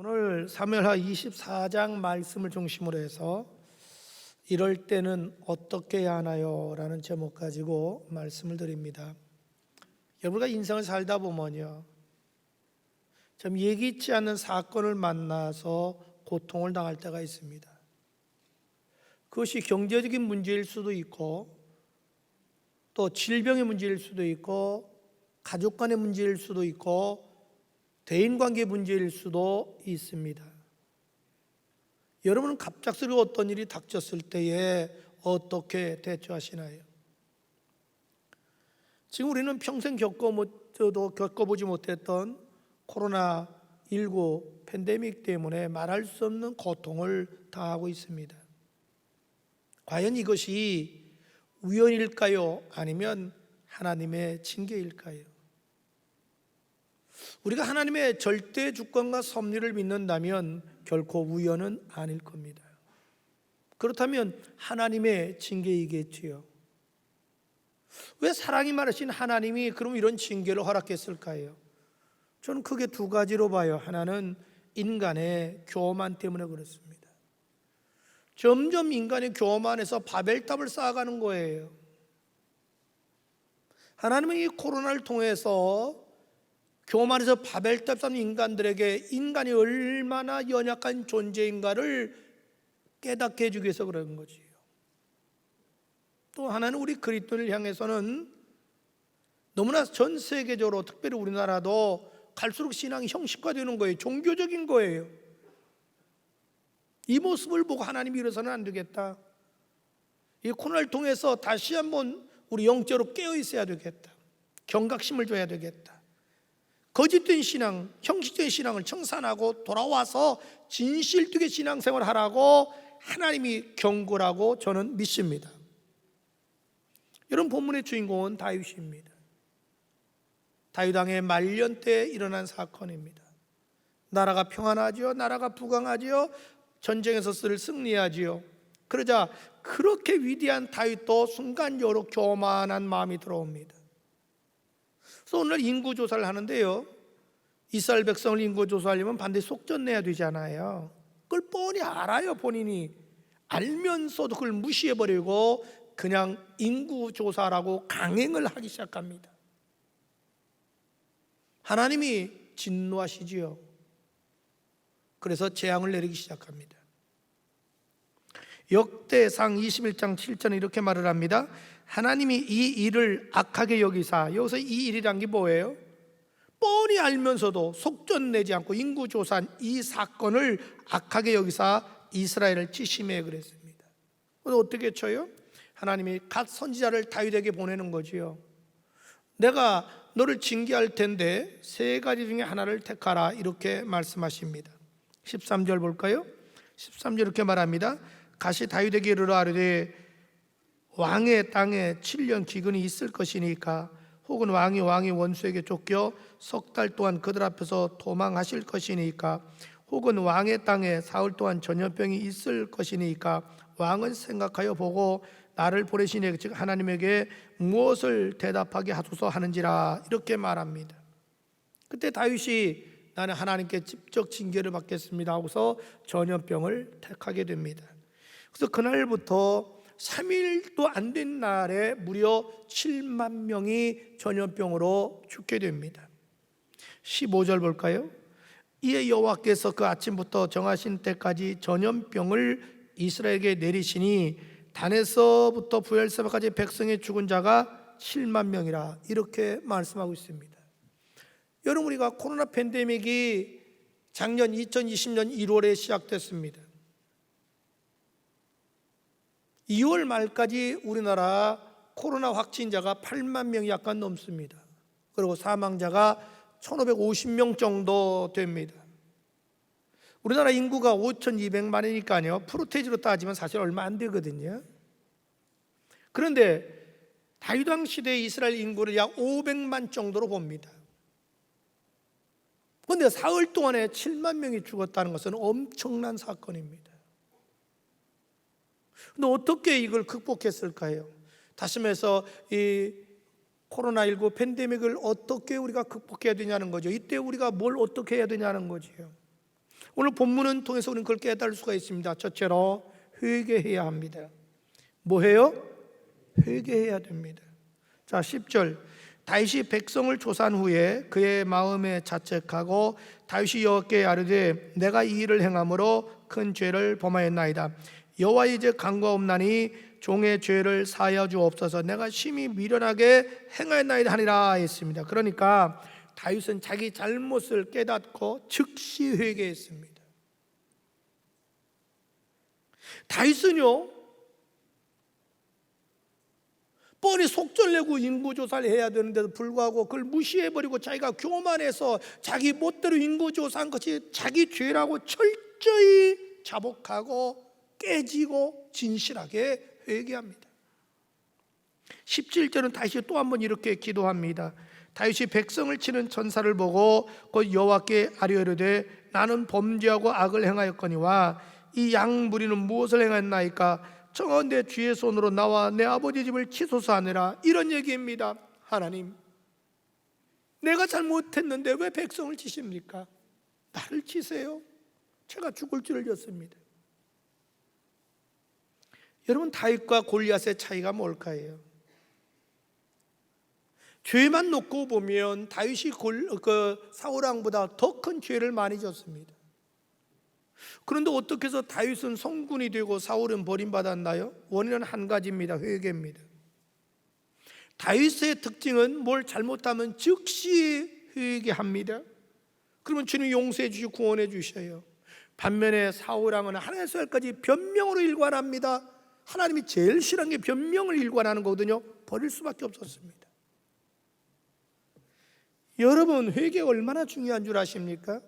오늘 사무엘하 24장 말씀을 중심으로 해서 이럴 때는 어떻게 해야 하나요? 라는 제목 가지고 말씀을 드립니다. 여러분과 인생을 살다 보면요. 좀 예기치 않는 사건을 만나서 고통을 당할 때가 있습니다. 그것이 경제적인 문제일 수도 있고 또 질병의 문제일 수도 있고 가족 간의 문제일 수도 있고 대인 관계 문제일 수도 있습니다. 여러분은 갑작스레 어떤 일이 닥쳤을 때에 어떻게 대처하시나요? 지금 우리는 평생 겪어도 겪어보지 못했던 코로나 19 팬데믹 때문에 말할 수 없는 고통을 당하고 있습니다. 과연 이것이 우연일까요? 아니면 하나님의 징계일까요? 우리가 하나님의 절대 주권과 섭리를 믿는다면 결코 우연은 아닐 겁니다. 그렇다면 하나님의 징계이겠지요. 왜 사랑이 많으신 하나님이 그럼 이런 징계를 허락했을까요? 저는 크게 두 가지로 봐요. 하나는 인간의 교만 때문에 그렇습니다. 점점 인간의 교만에서 바벨탑을 쌓아가는 거예요. 하나님은 이 코로나를 통해서 교만에서 바벨탑 쌓는 인간들에게 인간이 얼마나 연약한 존재인가를 깨닫게 해주기 위해서 그런 거지요. 또 하나는 우리 그리스도를 향해서는 너무나 전 세계적으로 특별히 우리나라도 갈수록 신앙이 형식화되는 거예요. 종교적인 거예요. 이 모습을 보고 하나님이 이래서는 안 되겠다. 이 코로나를 통해서 다시 한번 우리 영적으로 깨어 있어야 되겠다. 경각심을 줘야 되겠다. 거짓된 신앙, 형식적인 신앙을 청산하고 돌아와서 진실되게 신앙생활 하라고 하나님이 경고라고 저는 믿습니다. 이런 본문의 주인공은 다윗입니다. 다윗 왕의 말년 때 일어난 사건입니다. 나라가 평안하지요, 나라가 부강하지요, 전쟁에서 쓸 승리하지요. 그러자 그렇게 위대한 다윗도 순간적으로 교만한 마음이 들어옵니다. 그래서 오늘 인구 조사를 하는데요. 이스라엘 백성을 인구 조사하려면 반드시 속전 내야 되잖아요. 그걸 뻔히 알아요, 본인이. 알면서도 그걸 무시해 버리고 그냥 인구 조사라고 강행을 하기 시작합니다. 하나님이 진노하시지요. 그래서 재앙을 내리기 시작합니다. 역대상 21장 7절에 이렇게 말을 합니다. 하나님이 이 일을 악하게 여기사 여기서 이 일이란 게 뭐예요? 뻔히 알면서도 속전내지 않고 인구조사한 이 사건을 악하게 여기사 이스라엘을 치심해 그랬습니다. 어떻게 쳐요? 하나님이 갓 선지자를 다윗에게 보내는 거지요. 내가 너를 징계할 텐데 세 가지 중에 하나를 택하라 이렇게 말씀하십니다. 13절 볼까요? 13절 이렇게 말합니다. 가시 다윗에게 이르러 아뢰되 왕의 땅에 7년 기근이 있을 것이니까 혹은 왕이 왕의 원수에게 쫓겨 석 달 동안 그들 앞에서 도망하실 것이니까 혹은 왕의 땅에 사흘 동안 전염병이 있을 것이니까 왕은 생각하여 보고 나를 보내시니 즉 하나님에게 무엇을 대답하게 하소서 하는지라 이렇게 말합니다. 그때 다윗이 나는 하나님께 직접 징계를 받겠습니다 하고서 전염병을 택하게 됩니다. 그래서 그날부터 3일도 안 된 날에 무려 7만 명이 전염병으로 죽게 됩니다. 15절 볼까요? 이에 여호와께서 그 아침부터 정하신 때까지 전염병을 이스라엘에게 내리시니 단에서부터 부엘세바까지 백성의 죽은 자가 7만 명이라 이렇게 말씀하고 있습니다. 여러분 우리가 코로나 팬데믹이 작년 2020년 1월에 시작됐습니다. 2월 말까지 우리나라 코로나 확진자가 8만 명이 약간 넘습니다. 그리고 사망자가 1,550명 정도 됩니다. 우리나라 인구가 5,200만이니까요. 프로테이지로 따지면 사실 얼마 안 되거든요. 그런데 다윗왕 시대 이스라엘 인구를 약 500만 정도로 봅니다. 그런데 사흘 동안에 7만 명이 죽었다는 것은 엄청난 사건입니다. 근데 어떻게 이걸 극복했을까요? 다시 말해서 이 코로나19 팬데믹을 어떻게 우리가 극복해야 되냐는 거죠. 이때 우리가 뭘 어떻게 해야 되냐는 거지요. 오늘 본문은 통해서 우리는 그걸 깨달을 수가 있습니다. 첫째로 회개해야 합니다. 뭐 해요? 회개해야 됩니다. 자, 10절. 다윗이 백성을 조사한 후에 그의 마음에 자책하고 다윗이 여호와께 아뢰되 내가 이 일을 행함으로 큰 죄를 범하였나이다. 여호와 이제 강과없나니 종의 죄를 사하여 주옵소서. 내가 심히 미련하게 행하였나이다 하니라 했습니다. 그러니까 다윗은 자기 잘못을 깨닫고 즉시 회개했습니다. 다윗은요 뻔히 속절내고 인구조사를 해야 되는데도 불구하고 그걸 무시해버리고 자기가 교만해서 자기 멋대로 인구조사한 것이 자기 죄라고 철저히 자복하고 깨지고 진실하게 회개합니다 17절은 다시 또 한 번 이렇게 기도합니다 다윗이 백성을 치는 천사를 보고 곧 여호와께 아뢰르되 나는 범죄하고 악을 행하였거니와 이 양 무리는 무엇을 행했나이까 정언대 주의 손으로 나와 내 아버지 집을 치소서하느라 이런 얘기입니다. 하나님, 내가 잘못했는데 왜 백성을 치십니까? 나를 치세요. 제가 죽을 줄을 졌습니다. 여러분 다윗과 골리앗의 차이가 뭘까요? 죄만 놓고 보면 다윗이 골, 그 사울 왕보다 더 큰 죄를 많이 졌습니다. 그런데 어떻게 해서 다윗은 성군이 되고 사울은 버림받았나요? 원인은 한 가지입니다. 회개입니다. 다윗의 특징은 뭘 잘못하면 즉시 회개합니다. 그러면 주님 용서해 주시고 구원해 주셔요. 반면에 사울 왕은 하나님의 까지 변명으로 일관합니다. 하나님이 제일 싫어하는 게 변명을 일관하는 거거든요. 버릴 수밖에 없었습니다. 여러분 회개가 얼마나 중요한 줄 아십니까?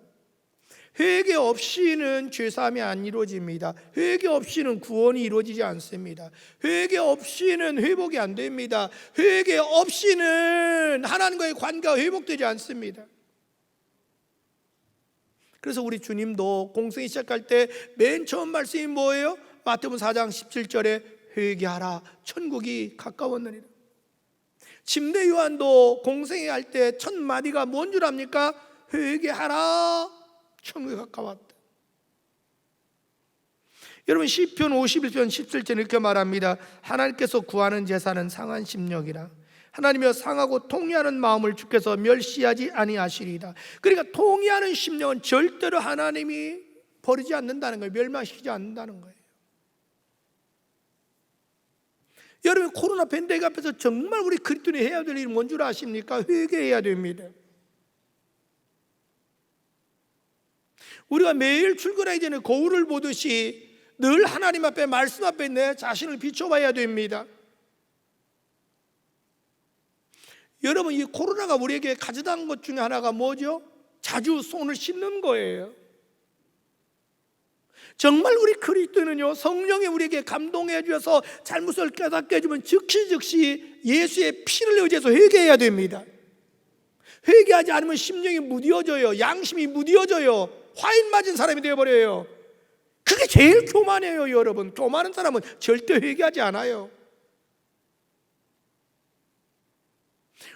회개 없이는 죄사함이 안 이루어집니다. 회개 없이는 구원이 이루어지지 않습니다. 회개 없이는 회복이 안 됩니다. 회개 없이는 하나님과의 관계가 회복되지 않습니다. 그래서 우리 주님도 공생이 시작할 때 맨 처음 말씀이 뭐예요? 마태복음 4장 17절에 회개하라 천국이 가까웠느니라. 침대 요한도 공생이 할때 첫 마디가 뭔 줄 압니까? 회개하라 천국에 가까웠다. 여러분 시편 51편 17절 이렇게 말합니다. 하나님께서 구하는 제사는 상한 심령이라. 하나님여 상하고 통의하는 마음을 주께서 멸시하지 아니하시리이다. 그러니까 통의하는 심령은 절대로 하나님이 버리지 않는다는 거예요. 멸망시키지 않는다는 거예요. 여러분 코로나 팬데믹 앞에서 정말 우리 그리스도인이 해야 될 일은 뭔줄 아십니까? 회개해야 됩니다. 우리가 매일 출근하기 전에 거울을 보듯이 늘 하나님 앞에 말씀 앞에 내 자신을 비춰봐야 됩니다. 여러분 이 코로나가 우리에게 가져다 것 중에 하나가 뭐죠? 자주 손을 씻는 거예요. 정말 우리 그리스도는요 성령이 우리에게 감동해 주셔서 잘못을 깨닫게 해주면 즉시 즉시 예수의 피를 의지해서 회개해야 됩니다. 회개하지 않으면 심령이 무디어져요. 양심이 무디어져요. 화인 맞은 사람이 되어버려요. 그게 제일 교만해요, 여러분. 교만한 사람은 절대 회개하지 않아요.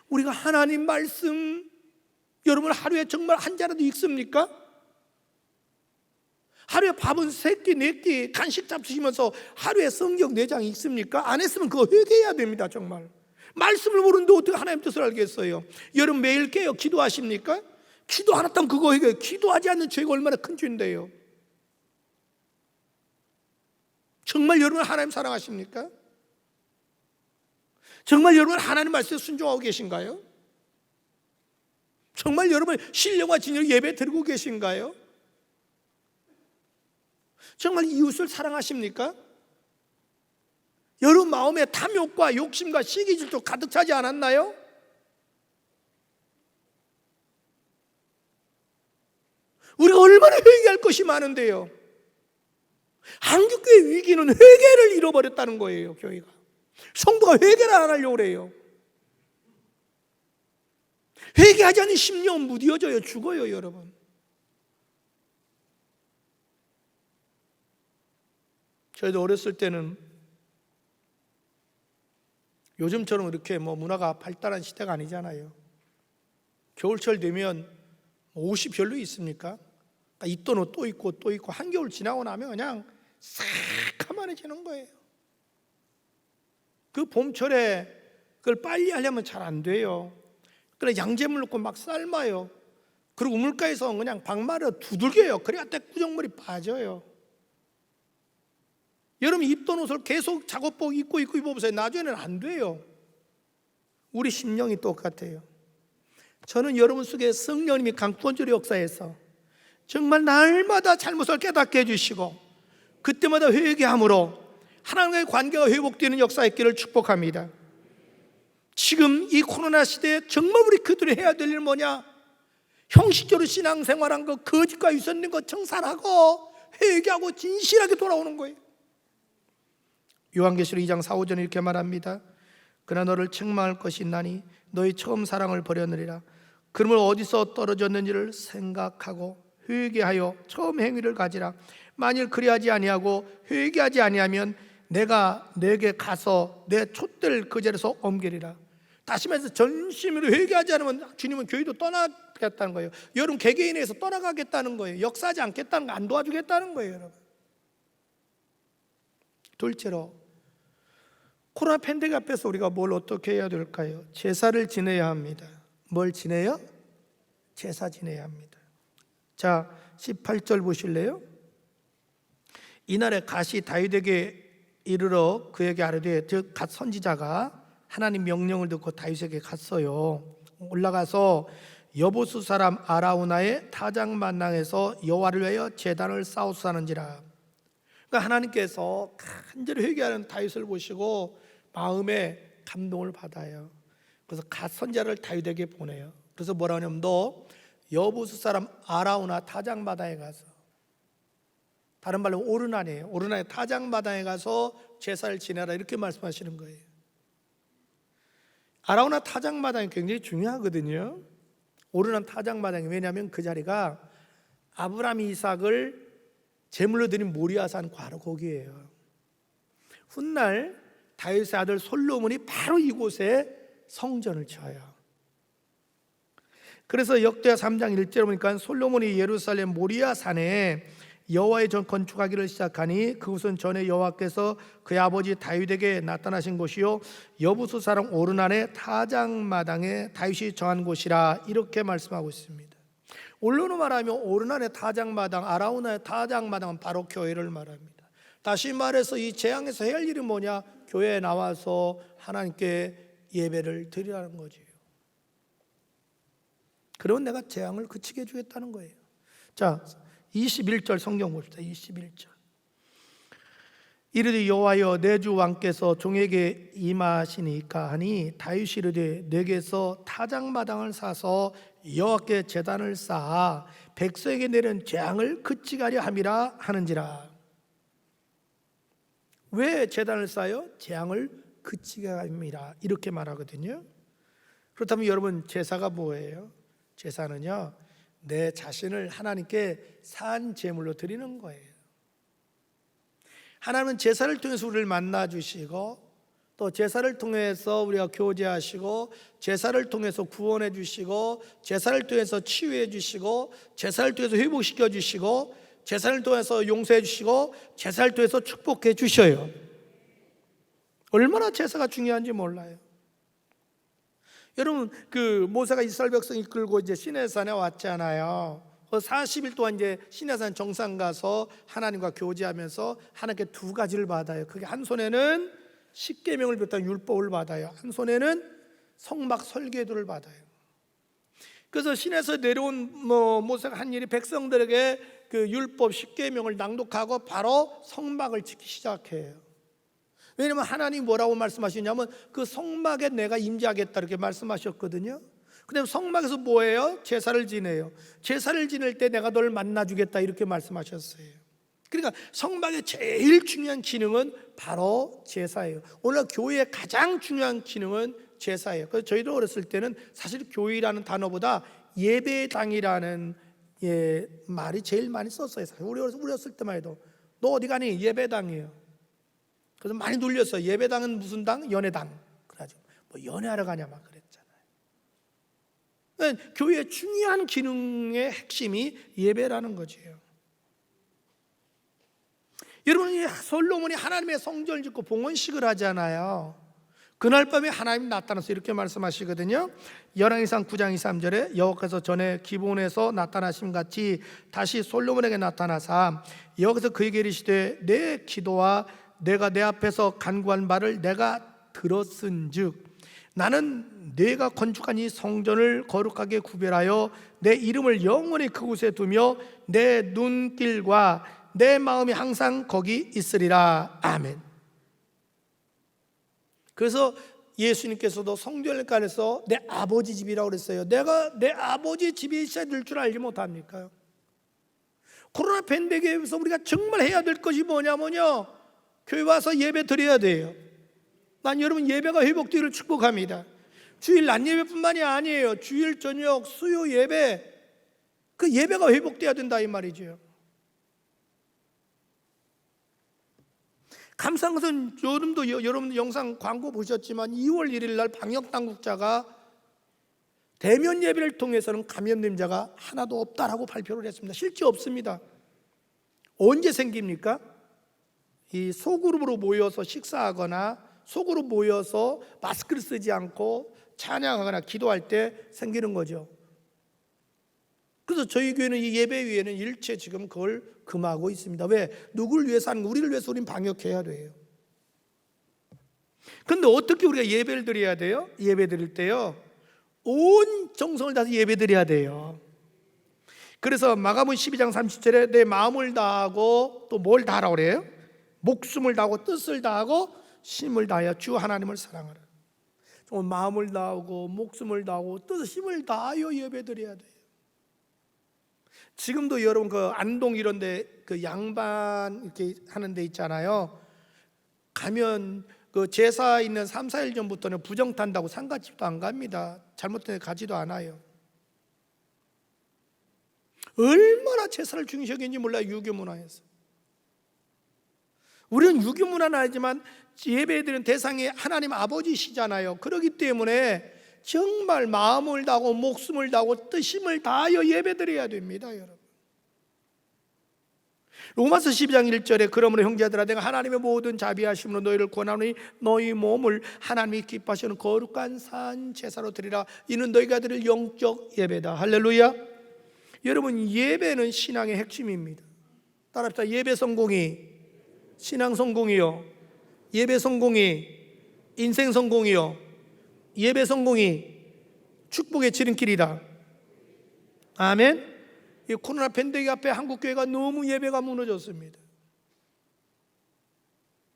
우리가 하나님 말씀 여러분 하루에 정말 한 자라도 읽습니까? 하루에 밥은 세 끼, 네 끼 간식 잡수시면서 하루에 성경 네 장 읽습니까? 안 했으면 그거 회개해야 됩니다, 정말. 말씀을 모르는데 어떻게 하나님 뜻을 알겠어요? 여러분 매일 깨어 기도하십니까? 기도 안 했다면 그거 회개. 기도하지 않는 죄가 얼마나 큰 죄인데요. 정말 여러분 하나님 사랑하십니까? 정말 여러분 하나님 말씀에 순종하고 계신가요? 정말 여러분 신령과 진리로 예배 드리고 계신가요? 정말 이웃을 사랑하십니까? 여러분 마음에 탐욕과 욕심과 시기질도 가득 차지 않았나요? 우리가 얼마나 회개할 것이 많은데요. 한국교회 위기는 회개를 잃어버렸다는 거예요, 교회가. 성도가 회개를 안 하려고 그래요. 회개하지 않는 심령 무디어져요, 죽어요, 여러분. 저희도 어렸을 때는 요즘처럼 이렇게 뭐 문화가 발달한 시대가 아니잖아요. 겨울철 되면 옷이 별로 있습니까? 그러니까 있던 옷또 입고 또 입고 한겨울 지나고 나면 그냥 새카만해지는 거예요. 그 봄철에 그걸 빨리 하려면 잘 안 돼요. 그래 양잿물 넣고 막 삶아요. 그리고 우물가에서 그냥 방마를 두들겨요. 그래야 때 꾸정물이 빠져요. 여러분 입던 옷을 계속 작업복 입고 입고 입어보세요. 나중에는 안 돼요. 우리 심령이 똑같아요. 저는 여러분 속에 성령님이 강권주의 역사에서 정말 날마다 잘못을 깨닫게 해주시고 그때마다 회개함으로 하나님과의 관계가 회복되는 역사의 길을 축복합니다. 지금 이 코로나 시대에 정말 우리 그들이 해야 될 일은 뭐냐? 형식적으로 신앙생활한 거 거짓과 유선된 거 청산하고 회개하고 진실하게 돌아오는 거예요. 요한계시록 2장 4, 5절 이렇게 말합니다. 그러나 너를 책망할 것이 있나니 너희 처음 사랑을 버렸느니라. 그러면 어디서 떨어졌는지를 생각하고 회개하여 처음 행위를 가지라. 만일 그리하지 아니하고 회개하지 아니하면 내가 내게 가서 내 촛대를 그 자리에서 옮기리라. 다시 말해서 전심으로 회개하지 않으면 주님은 교회도 떠나겠다는 거예요. 여러분 개개인에서 떠나가겠다는 거예요. 역사하지 않겠다는 거, 안 도와주겠다는 거예요, 여러분. 둘째로 코로나 팬데믹 앞에서 우리가 뭘 어떻게 해야 될까요? 제사를 지내야 합니다. 뭘 지내요? 제사 지내야 합니다. 자, 18절 보실래요? 이날에 가시 다윗에게 이르러 그에게 아뢰되 즉 갓 선지자가 하나님 명령을 듣고 다윗에게 갔어요. 올라가서 여보수 사람 아라우나의 타작 만당에서 여호와를 위하여 제단을 쌓았사는지라. 그러니까 하나님께서 간절히 회개하는 다윗을 보시고 마음에 감동을 받아요. 그래서 갓 선자를 다윗에게 보내요. 그래서 뭐라 하냐면 너 여부수 사람 아라우나 타작마당에 가서 다른 말로 오르난이에요. 오르난의 타작마당에 가서 제사를 지내라 이렇게 말씀하시는 거예요. 아라우나 타작마당이 굉장히 중요하거든요. 오르난 타작마당이 왜냐하면 그 자리가 아브라함 이삭을 제물로 드린 모리아산 바로 거기에요. 훗날 다윗의 아들 솔로몬이 바로 이곳에 성전을 쳐요. 그래서 역대하 3장 1절에 보니까 솔로몬이 예루살렘 모리아 산에 여호와의 전 건축하기를 시작하니 그곳은 전에 여호와께서 그의 아버지 다윗에게 나타나신 곳이요 여부수 사람 오르난의 타작마당에 다윗이 정한 곳이라 이렇게 말씀하고 있습니다. 원로로 말하면 오르난의 타작마당, 아라우나의 타작마당은 바로 교회를 말합니다. 다시 말해서 이 재앙에서 해야 할 일이 뭐냐? 교회에 나와서 하나님께 예배를 드리라는 거지요. 그러면 내가 재앙을 그치게 해주겠다는 거예요. 자, 21절 성경 봅시다. 21절. 이르되 여호와여 내 주 왕께서 종에게 임하시니까 하니 다윗이 이르되 내게서 타작마당을 사서 여호와께 제단을 쌓아 백성에게 내린 재앙을 그치게 하려 함이라 하는지라. 왜 제단을 쌓아요? 재앙을 그치게 함이라 이렇게 말하거든요. 그렇다면 여러분 제사가 뭐예요? 제사는요 내 자신을 하나님께 산 제물로 드리는 거예요. 하나님은 제사를 통해서 우리를 만나 주시고 또 제사를 통해서 우리가 교제하시고 제사를 통해서 구원해 주시고 제사를 통해서 치유해 주시고 제사를 통해서 회복시켜 주시고 제사를 통해서 용서해 주시고 제사를 통해서 축복해 주셔요. 얼마나 제사가 중요한지 몰라요. 여러분 그 모세가 이스라엘 백성 이끌고 이제 시내산에 왔잖아요. 40일 동안 이제 시내산 정상 가서 하나님과 교제하면서 하나님께 두 가지를 받아요. 그게 한 손에는 십계명을 비롯한 율법을 받아요. 한 손에는 성막 설계도를 받아요. 그래서 신에서 내려온 뭐 모세가 한 일이 백성들에게 그 율법 십계명을 낭독하고 바로 성막을 짓기 시작해요. 왜냐면 하나님 뭐라고 말씀하시냐면 그 성막에 내가 임재하겠다 이렇게 말씀하셨거든요. 근데 성막에서 뭐예요? 제사를 지내요. 제사를 지낼 때 내가 너를 만나 주겠다 이렇게 말씀하셨어요. 그러니까 성막의 제일 중요한 기능은 바로 제사예요. 오늘 교회의 가장 중요한 기능은 제사예요. 그래서 저희도 어렸을 때는 사실 교회라는 단어보다 예배당이라는 예, 말이 제일 많이 썼어요. 우리 어렸을 때만 해도 너 어디 가니? 예배당이에요. 그래서 많이 놀렸어. 예배당은 무슨 당? 연애당. 그래가지고 뭐 연애하러 가냐 막 그랬잖아요. 그러니까 교회의 중요한 기능의 핵심이 예배라는 거지요. 여러분 이 솔로몬이 하나님의 성전을 짓고 봉헌식을 하잖아요. 그날 밤에 하나님 나타나서 이렇게 말씀하시거든요. 열왕기상 9장 2, 3절에 여호와께서 전에 기본에서 나타나심 같이 다시 솔로몬에게 나타나사 여기서 그에게 이르시되 내 기도와 내가 내 앞에서 간구한 바를 내가 들었은즉 나는 내가 건축한 이 성전을 거룩하게 구별하여 내 이름을 영원히 그곳에 두며 내 눈길과 내 마음이 항상 거기 있으리라 아멘. 그래서 예수님께서도 성전을가에서 내 아버지 집이라고 그랬어요. 내가 내 아버지 집이 있어야 될 줄 알지 못합니까? 코로나 팬데믹에서 우리가 정말 해야 될 것이 뭐냐면요. 교회 와서 예배 드려야 돼요. 난 여러분 예배가 회복되기를 축복합니다. 주일 낮 예배뿐만이 아니에요. 주일 저녁 수요 예배 그 예배가 회복돼야 된다 이 말이죠. 감사한 것은 여러분도 여러분 영상 광고 보셨지만 2월 1일 날 방역 당국자가 대면 예배를 통해서는 감염림자가 하나도 없다라고 발표를 했습니다. 실제 없습니다. 언제 생깁니까? 이 소그룹으로 모여서 식사하거나 속으로 모여서 마스크를 쓰지 않고 찬양하거나 기도할 때 생기는 거죠. 그래서 저희 교회는 이 예배 위에는 일체 지금 그걸 금하고 있습니다. 왜? 누구를 위해서 하는 거? 우리를 위해서 우리는 방역해야 돼요. 근데 어떻게 우리가 예배를 드려야 돼요? 예배 드릴 때요. 온 정성을 다해서 예배 드려야 돼요. 그래서 마가복음 12장 30절에 내 마음을 다하고 또 뭘 다하라고 그래요? 목숨을 다하고 뜻을 다하고 힘을 다하여 주 하나님을 사랑하라. 마음을 다하고 목숨을 다하고 뜻 힘을 다하여 예배 드려야 돼요. 지금도 여러분 그 안동 이런데 그 양반 이렇게 하는 데 있잖아요. 가면 그 제사 있는 3, 4일 전부터는 부정 탄다고 상가집도 안 갑니다. 잘못된 가지도 않아요. 얼마나 제사를 중시하는지 몰라요. 유교 문화에서. 우리는 유교 문화는 아니지만 예배드리는 대상이 하나님 아버지시잖아요. 그렇기 때문에 정말 마음을 다하고 목숨을 다하고 뜻힘을 다하여 예배드려야 됩니다, 여러분. 로마서 12장 1절에 그러므로 형제들아 내가 하나님의 모든 자비하심으로 너희를 권하노니 너희 몸을 하나님이 기뻐하시는 거룩한 산 제사로 드리라. 이는 너희가 드릴 영적 예배다. 할렐루야. 여러분 예배는 신앙의 핵심입니다. 따라합시다. 예배 성공이 신앙 성공이요. 예배 성공이 인생 성공이요 예배 성공이 축복의 지름길이다. 아멘. 이 코로나 팬데믹 앞에 한국 교회가 너무 예배가 무너졌습니다.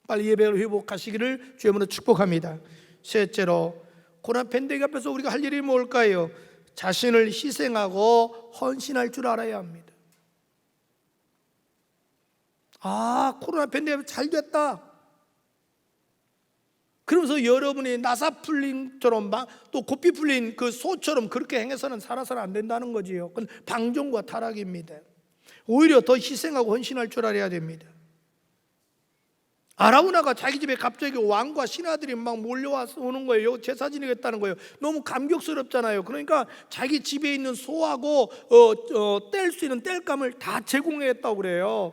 빨리 예배를 회복하시기를 주님으로 축복합니다. 셋째로 코로나 팬데믹 앞에서 우리가 할 일이 뭘까요? 자신을 희생하고 헌신할 줄 알아야 합니다. 아, 코로나 팬데믹 잘 됐다. 그러면서 여러분이 나사 풀린처럼 또 고삐 풀린 그 소처럼 그렇게 행해서는 살아서는 안 된다는 거지요. 그건 방종과 타락입니다. 오히려 더 희생하고 헌신할 줄 알아야 됩니다. 아라우나가 자기 집에 갑자기 왕과 신하들이 막 몰려와서 오는 거예요. 제사 지내겠다는 거예요. 너무 감격스럽잖아요. 그러니까 자기 집에 있는 소하고 어, 어, 뗄 수 있는 뗄감을 다 제공했다고 그래요.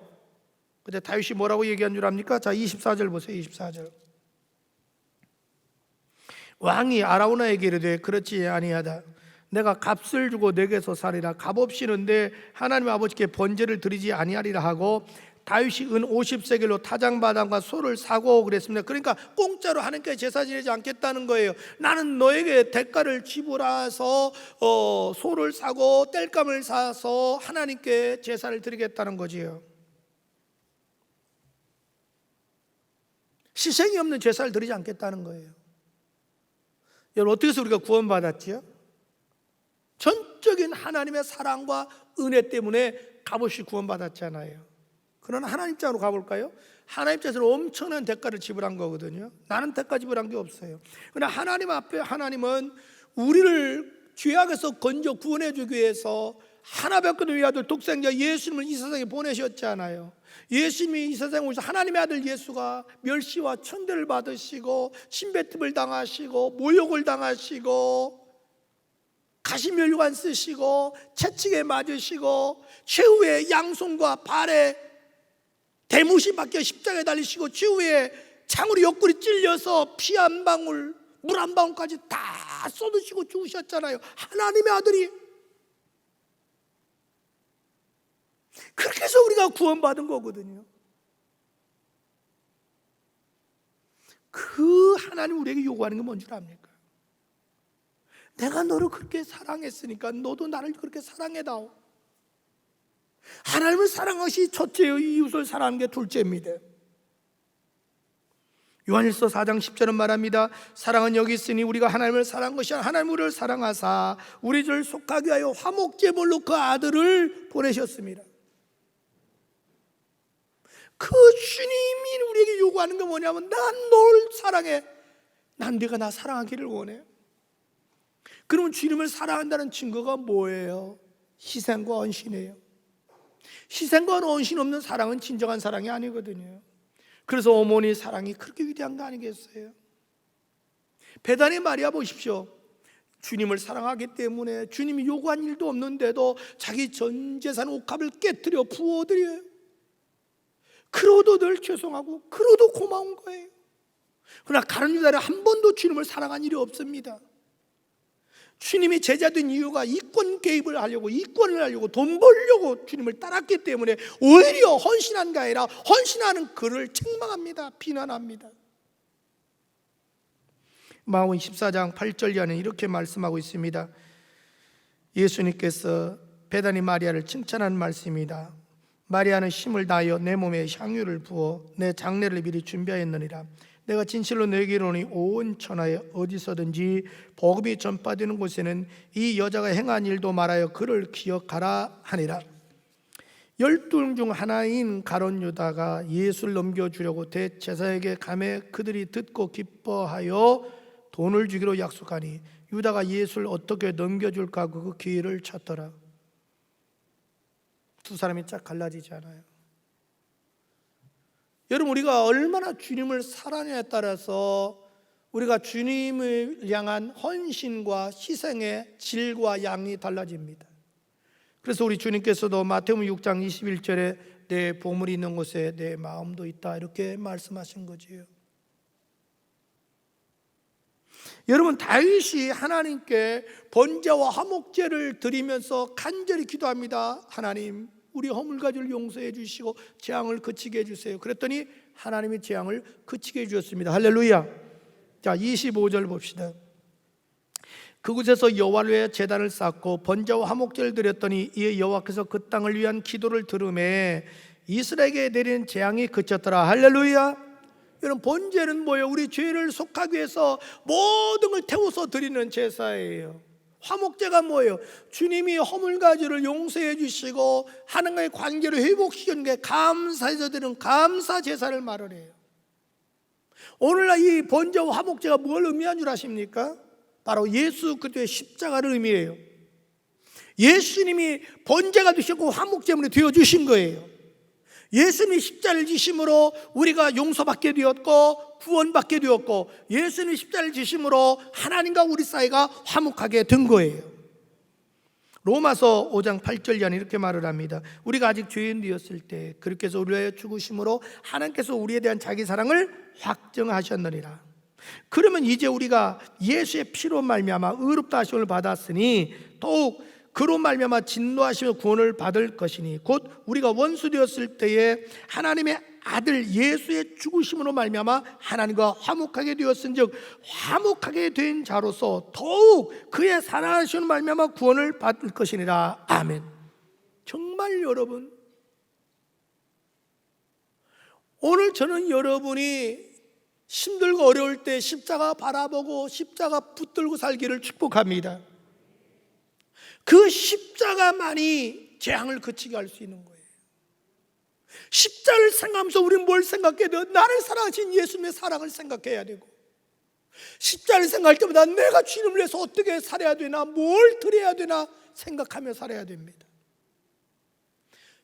근데 다윗이 뭐라고 얘기한 줄 압니까? 자, 24절 보세요. 24절. 왕이 아라우나에게 이르되 그렇지 아니하다 내가 값을 주고 내게서 살리라 값 없이는 내 하나님 아버지께 번제를 드리지 아니하리라 하고 다윗이 은 50세겔로 타장바당과 소를 사고 그랬습니다. 그러니까 공짜로 하나님께 제사 지내지 않겠다는 거예요. 나는 너에게 대가를 지불해서 어, 소를 사고 땔감을 사서 하나님께 제사를 드리겠다는 거지요. 희생이 없는 제사를 드리지 않겠다는 거예요. 여러분 어떻게 해서 우리가 구원받았지요? 전적인 하나님의 사랑과 은혜 때문에 값없이 구원받았잖아요. 그러나 하나님 입장으로 가볼까요? 하나님 입장에서 엄청난 대가를 지불한 거거든요. 나는 대가 지불한 게 없어요. 그러나 하나님 앞에 하나님은 우리를 죄악에서 건져 구원해 주기 위해서 하나밖에 없는 아들 독생자 예수님을 이 세상에 보내셨잖아요. 예수님이 이 세상에 오셔서 하나님의 아들 예수가 멸시와 천대를 받으시고 침뱉음을 당하시고 모욕을 당하시고 가시멸관 쓰시고 채찍에 맞으시고 최후의 양손과 발에 대못이 박혀 십자가에 달리시고 최후에 창으로 옆구리 찔려서 피 한 방울 물 한 방울까지 다 쏟으시고 죽으셨잖아요 하나님의 아들이 그렇게 해서 우리가 구원받은 거거든요 그 하나님 우리에게 요구하는 게 뭔 줄 압니까? 내가 너를 그렇게 사랑했으니까 너도 나를 그렇게 사랑해다오. 하나님을 사랑하는 것이 첫째요, 이웃을 사랑하는 게 둘째입니다. 요한일서 4장 10절은 말합니다. 사랑은 여기 있으니 우리가 하나님을 사랑한 것이 아니라 하나님 우리를 사랑하사 우리 를 속하게 하여 화목제물로 그 아들을 보내셨습니다. 그 주님이 우리에게 요구하는 게 뭐냐면 난 널 사랑해. 난 네가 나 사랑하기를 원해. 그러면 주님을 사랑한다는 증거가 뭐예요? 희생과 헌신이에요. 희생과 헌신 없는 사랑은 진정한 사랑이 아니거든요. 그래서 어머니 사랑이 그렇게 위대한 거 아니겠어요? 배단의 마리아 보십시오. 주님을 사랑하기 때문에 주님이 요구한 일도 없는데도 자기 전 재산 옥합을 깨뜨려 부어드려요. 그러도 늘 죄송하고 그러도 고마운 거예요. 그러나 가는 유다는 한 번도 주님을 사랑한 일이 없습니다. 주님이 제자 된 이유가 이권 개입을 하려고 이권을 하려고 돈 벌려고 주님을 따랐기 때문에 오히려 헌신한 게 아니라 헌신하는 그를 책망합니다. 비난합니다. 마음 14장 8절에는 이렇게 말씀하고 있습니다. 예수님께서 베다니 마리아를 칭찬하는 말씀입니다. 마리아는 힘을 다하여 내 몸에 향유를 부어 내 장례를 미리 준비하였느니라. 내가 진실로 너에게 이르노니 온 천하에 어디서든지 복음이 전파되는 곳에는 이 여자가 행한 일도 말하여 그를 기억하라 하니라. 열둘 중 하나인 가론 유다가 예수를 넘겨주려고 대제사에게 감해 그들이 듣고 기뻐하여 돈을 주기로 약속하니 유다가 예수를 어떻게 넘겨줄까 그 기회를 찾더라. 두 사람이 쫙 갈라지지 않아요. 여러분 우리가 얼마나 주님을 사랑에 따라서 우리가 주님을 향한 헌신과 희생의 질과 양이 달라집니다. 그래서 우리 주님께서도 마태복음 6장 21절에 내 보물이 있는 곳에 내 마음도 있다 이렇게 말씀하신 거지요. 여러분 다윗이 하나님께 번제와 화목제를 드리면서 간절히 기도합니다. 하나님 우리 허물가지를 용서해 주시고 재앙을 그치게 해 주세요. 그랬더니 하나님이 재앙을 그치게 해주셨습니다. 할렐루야. 자, 25절 봅시다. 그곳에서 여호와를 위해 제단을 쌓고 번제와 화목제를 드렸더니 이에 여호와께서 그 땅을 위한 기도를 들음에 이스라엘에게 내린 재앙이 그쳤더라. 할렐루야. 여러분 번제는 뭐예요? 우리 죄를 속하기 위해서 모든 걸 태워서 드리는 제사예요. 화목제가 뭐예요? 주님이 허물가지를 용서해 주시고 하나님과의 관계를 회복시키는 게 감사해서 드리는 감사 제사를 말을 해요. 오늘날 이 번제와 화목제가 뭘 의미한 줄 아십니까? 바로 예수 그리스도의 십자가를 의미해요. 예수님이 번제가 되셨고 화목제물이 되어 주신 거예요. 예수님이 십자를 지심으로 우리가 용서받게 되었고 구원받게 되었고 예수님이 십자를 지심으로 하나님과 우리 사이가 화목하게 된 거예요. 로마서 5장 8절에 이렇게 말을 합니다. 우리가 아직 죄인 되었을 때 그렇게 해서 위하여 죽으심으로 하나님께서 우리에 대한 자기 사랑을 확정하셨느니라. 그러면 이제 우리가 예수의 피로 말미암아 의롭다 하심을 받았으니 더욱 그로 말미암아 진노하시며 구원을 받을 것이니 곧 우리가 원수 되었을 때에 하나님의 아들 예수의 죽으심으로 말미암아 하나님과 화목하게 되었은즉 화목하게 된 자로서 더욱 그의 사랑하시는 말미암아 구원을 받을 것이니라 아멘. 정말 여러분 오늘 저는 여러분이 힘들고 어려울 때 십자가 바라보고 십자가 붙들고 살기를 축복합니다. 그 십자가만이 재앙을 그치게 할 수 있는 거예요. 십자를 생각하면서 우리는 뭘 생각해야 돼요? 나를 사랑하신 예수님의 사랑을 생각해야 되고 십자를 생각할 때마다 내가 주님을 위해서 어떻게 살아야 되나 뭘 드려야 되나 생각하며 살아야 됩니다.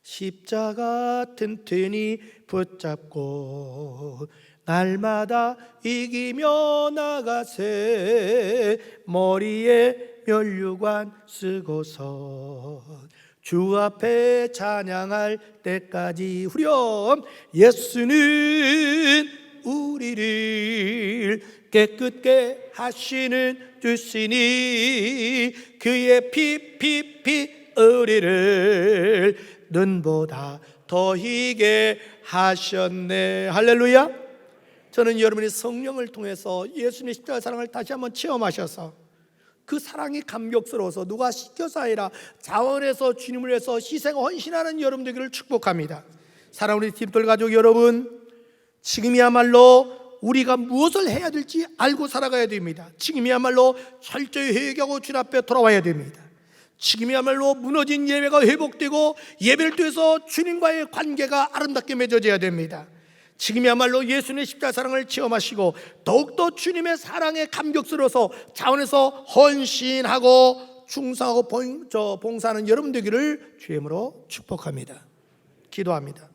십자가 튼튼히 붙잡고 날마다 이기며 나가세 머리에 멸류관 쓰고서 주 앞에 찬양할 때까지 후렴 예수는 우리를 깨끗게 하시는 주시니 그의 피피피 우리를 눈보다 더 희게 하셨네. 할렐루야. 저는 여러분이 성령을 통해서 예수님의 십자가 사랑을 다시 한번 체험하셔서 그 사랑이 감격스러워서 누가 시켜서 아니라 자원해서 주님을 위해서 희생 헌신하는 여러분 되기를 축복합니다. 사랑하는 우리 팀들 가족 여러분, 지금이야말로 우리가 무엇을 해야 될지 알고 살아가야 됩니다. 지금이야말로 철저히 회개하고 주님 앞에 돌아와야 됩니다. 지금이야말로 무너진 예배가 회복되고 예배를 통해서 주님과의 관계가 아름답게 맺어져야 됩니다. 지금이야말로 예수님의 십자가 사랑을 체험하시고 더욱더 주님의 사랑에 감격스러워서 자원에서 헌신하고 충성하고 봉사하는 여러분 되기를 주임으로 축복합니다. 기도합니다.